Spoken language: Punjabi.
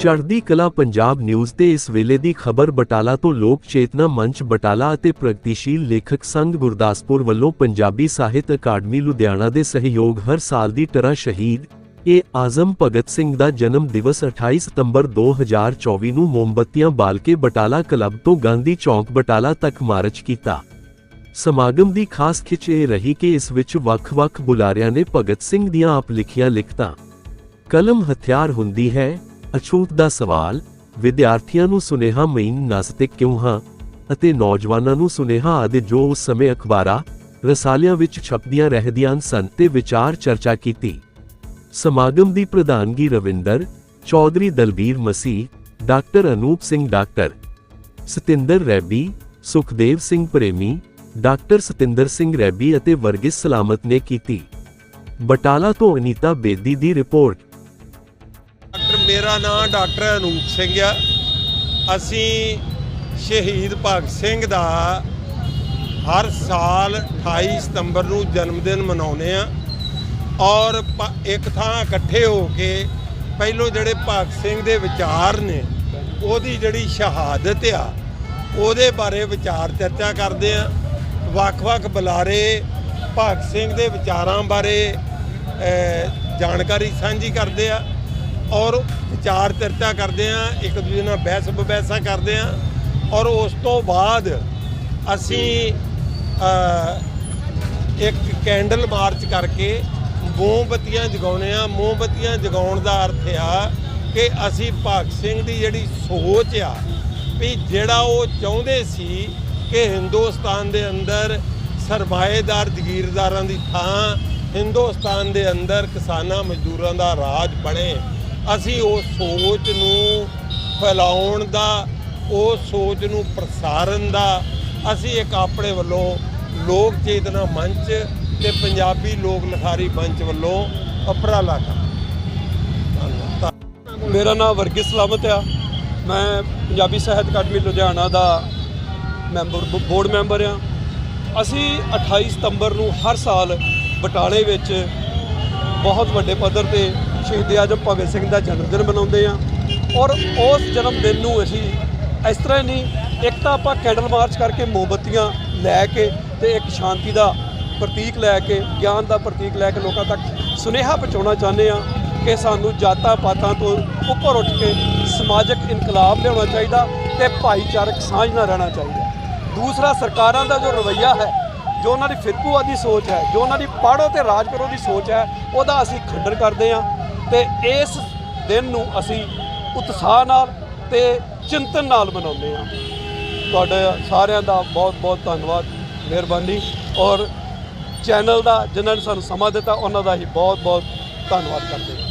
ਚੜ੍ਹਦੀ ਕਲਾ ਪੰਜਾਬ ਨਿਊਜ਼ ਤੇ ਇਸ ਵੇਲੇ ਦੀ ਖਬਰ ਬਟਾਲਾ ਤੋਂ ਲੋਕ ਚੇਤਨਾ ਮੰਚ ਬਟਾਲਾ ਅਤੇ ਪ੍ਰਗਤੀਸ਼ੀਲ ਲੇਖਕ ਸੰਘ ਗੁਰਦਾਸਪੁਰ ਵੱਲੋਂ ਪੰਜਾਬੀ ਸਾਹਿਤ ਅਕਾਦਮੀ ਲੁਧਿਆਣਾ ਦੇ ਸਹਿਯੋਗ ਹਰ ਸਾਲ ਦੀ ਤਰ੍ਹਾਂ ਸ਼ਹੀਦ ਏ ਆਜ਼ਮ ਭਗਤ ਸਿੰਘ ਦਾ ਜਨਮ ਦਿਵਸ 28 ਸਤੰਬਰ 2024 ਨੂੰ ਮੋਮਬੱਤੀਆਂ ਬਾਲ ਕੇ ਬਟਾਲਾ ਕਲੱਬ ਤੋਂ ਗਾਂਧੀ ਚੌਂਕ ਬਟਾਲਾ ਤੱਕ ਮਾਰਚ ਕੀਤਾ। ਸਮਾਗਮ ਦੀ ਖਾਸ ਖਿੱਚ ਇਹ ਰਹੀ ਕਿ ਇਸ ਵਿੱਚ ਵੱਖ-ਵੱਖ ਬੁਲਾਰਿਆਂ ਨੇ ਭਗਤ ਸਿੰਘ ਦੀਆਂ ਆਪ ਲਿਖੀਆਂ ਲਿਖਤਾਂ। ਕਲਮ ਹਥਿਆਰ ਹੁੰਦੀ ਹੈ ਅਛੂਤ ਦਾ ਸਵਾਲ, ਵਿਦਿਆਰਥੀਆਂ ਨੂੰ ਸੁਨੇਹਾ ਮਈਨ ਨਾਸਤਿਕ ਕਿਉਂ ਹਾਂ, ਅਤੇ ਨੌਜਵਾਨਾਂ ਨੂੰ ਸੁਨੇਹਾ ਆਦਿ ਜੋ ਉਸ ਸਮੇਂ ਅਖਬਾਰਾਂ, ਰਸਾਲਿਆਂ ਵਿੱਚ ਛਪਦੀਆਂ ਰਹਿੰਦੀਆਂ ਸਨ ਤੇ ਵਿਚਾਰ ਚਰਚਾ ਕੀਤੀ। ਸਮਾਗਮ ਦੀ ਪ੍ਰਧਾਨਗੀ Ravinder, Chaudhary Dalbir Masih, doctor Anoop Singh doctor, Satinder Raibi, Sukhdev Singh Premi, doctor Satinder Singh ਰੈਬੀ ਅਤੇ ਵਰਗਿਸ ਸਲਾਮਤ ਨੇ ਕੀਤੀ। ਬਟਾਲਾ ਤੋਂ ਅਨੀਤਾ ਬੇਦੀ ਦੀ ਰਿਪੋਰਟ। ਮੇਰਾ ਨਾਮ ਡਾਕਟਰ ਅਨੂਪ ਸਿੰਘ ਆ। ਅਸੀਂ ਸ਼ਹੀਦ ਭਗਤ ਸਿੰਘ ਦਾ ਹਰ ਸਾਲ 28 ਸਤੰਬਰ ਨੂੰ ਜਨਮ ਦਿਨ ਮਨਾਉਂਦੇ ਆ। ਔਰ ਇੱਕ ਥਾਂ ਇਕੱਠੇ ਹੋ ਕੇ ਪਹਿਲੋਂ ਜਿਹੜੇ ਭਗਤ ਸਿੰਘ ਦੇ ਵਿਚਾਰ ਨੇ, ਉਹਦੀ ਜਿਹੜੀ ਸ਼ਹਾਦਤ ਆ, ਉਹਦੇ ਬਾਰੇ ਵਿਚਾਰ ਚਰਚਾ ਕਰਦੇ ਆ। ਵੱਖ-ਵੱਖ ਬੁਲਾਰੇ ਭਗਤ ਸਿੰਘ ਦੇ ਵਿਚਾਰਾਂ ਬਾਰੇ ਜਾਣਕਾਰੀ ਸਾਂਝੀ ਕਰਦੇ ਆ। ਔਰ ਵਿਚਾਰ ਚਰਚਾ ਕਰਦੇ ਆ ਇੱਕ ਦੂਜੇ ਨਾਲ ਬਹਿਸ ਬਹਿਸਾ ਕਰਦੇ ਆ ਔਰ ਉਸ ਤੋਂ ਬਾਅਦ ਅਸੀਂ ਇੱਕ ਕੈਂਡਲ ਮਾਰਚ ਕਰਕੇ ਮੋਮਬੱਤੀਆਂ ਜਗਾਉਣੇ ਆ ਮੋਮਬੱਤੀਆਂ ਜਗਾਉਣ ਦਾ ਅਰਥ ਆ ਕਿ ਅਸੀਂ ਭਗਤ ਸਿੰਘ ਦੀ ਜਿਹੜੀ ਸੋਚ ਆ ਵੀ ਜਿਹੜਾ ਉਹ ਚਾਹੁੰਦੇ ਸੀ ਕਿ ਹਿੰਦੁਸਤਾਨ ਦੇ ਅੰਦਰ ਸਰਮਾਏਦਾਰ ਜ਼ਗੀਰਦਾਰਾਂ ਦੀ ਥਾਂ, ਹਿੰਦੁਸਤਾਨ ਦੇ ਅੰਦਰ ਕਿਸਾਨਾਂ ਮਜ਼ਦੂਰਾਂ ਦਾ ਰਾਜ ਬਣੇ। ਅਸੀਂ ਉਸ ਸੋਚ ਨੂੰ ਫੈਲਾਉਣ ਦਾ ਉਸ ਸੋਚ ਨੂੰ ਪ੍ਰਸਾਰਨ ਦਾ, ਅਸੀਂ ਇੱਕ ਆਪਣੇ ਵੱਲੋਂ ਲੋਕ ਚੇਤਨਾ ਮੰਚ ਤੇ ਪੰਜਾਬੀ ਲੋਕ ਲਿਖਾਰੀ ਮੰਚ ਵੱਲੋਂ ਉਪਰਾਲਾ ਕਰ ਮੇਰਾ ਨਾਮ ਵਰਗੀਸ ਸਲਾਮਤ ਆ। ਮੈਂ ਪੰਜਾਬੀ ਸਾਹਿਤ ਅਕਾਦਮੀ ਲੁਧਿਆਣਾ ਦਾ ਮੈਂਬਰ, ਬ- ਬੋਰਡ ਮੈਂਬਰ ਆ। ਅਸੀਂ 28 ਸਤੰਬਰ ਨੂੰ ਹਰ ਸਾਲ ਬਟਾਲੇ ਵਿੱਚ ਬਹੁਤ ਵੱਡੇ ਪੱਧਰ ਤੇ ਸ਼ਹੀਦ ਆਜਮ ਭਗਤ ਸਿੰਘ ਦਾ ਜਨਮ ਦਿਨ ਮਨਾਉਂਦੇ ਆ ਔਰ ਉਸ ਜਨਮ ਦਿਨ ਨੂੰ ਅਸੀਂ ਇਸ ਤਰ੍ਹਾਂ ਹੀ ਨਹੀਂ, ਇੱਕ ਤਾਂ ਆਪਾਂ ਕੈਂਡਲ ਮਾਰਚ ਕਰਕੇ ਮੋਮਬੱਤੀਆਂ ਲੈ ਕੇ ਤੇ ਇੱਕ ਸ਼ਾਂਤੀ ਦਾ ਪ੍ਰਤੀਕ ਲੈ ਕੇ, ਗਿਆਨ ਦਾ ਪ੍ਰਤੀਕ ਲੈ ਕੇ ਲੋਕਾਂ ਤੱਕ ਸੁਨੇਹਾ ਪਹੁੰਚਾਉਣਾ ਚਾਹੁੰਦੇ ਆ ਕਿ ਸਾਨੂੰ ਜਾਤਾਂ ਪਾਤਾਂ ਤੋਂ ਉੱਪਰ ਉੱਠ ਕੇ ਸਮਾਜਿਕ ਇਨਕਲਾਬ ਲਿਆਉਣਾ ਚਾਹੀਦਾ ਤੇ ਭਾਈਚਾਰਕ ਸਾਂਝ ਨਾਲ ਰਹਿਣਾ ਚਾਹੀਦਾ। ਦੂਸਰਾ, ਸਰਕਾਰਾਂ ਦਾ ਜੋ ਰਵੱਈਆ ਹੈ, ਜੋ ਉਹਨਾਂ ਦੀ ਫਿਰਕੂਵਾਦੀ ਸੋਚ ਹੈ, ਜੋ ਉਹਨਾਂ ਦੀ ਪਾੜੋ ਤੇ ਰਾਜ ਕਰੋ ਦੀ ਸੋਚ ਹੈ, ਉਹਦਾ ਅਸੀਂ ਖੰਡਨ ਕਰਦੇ ਹਾਂ। ਤੇ ਇਸ ਦਿਨ ਨੂੰ ਅਸੀਂ ਉਤਸ਼ਾਹ ਨਾਲ ਤੇ ਚਿੰਤਨ ਨਾਲ ਮਨਾਉਂਦੇ ਹਾਂ। ਤੁਹਾਡੇ ਸਾਰਿਆਂ ਦਾ ਬਹੁਤ ਬਹੁਤ ਧੰਨਵਾਦ, ਮਿਹਰਬਾਨੀ। ਔਰ ਚੈਨਲ ਦਾ, ਜਿਨ੍ਹਾਂ ਨੇ ਸਾਨੂੰ ਸਮਾਂ ਦਿੱਤਾ, ਉਹਨਾਂ ਦਾ ਹੀ ਬਹੁਤ ਬਹੁਤ ਧੰਨਵਾਦ ਕਰਦੇ ਹਾਂ।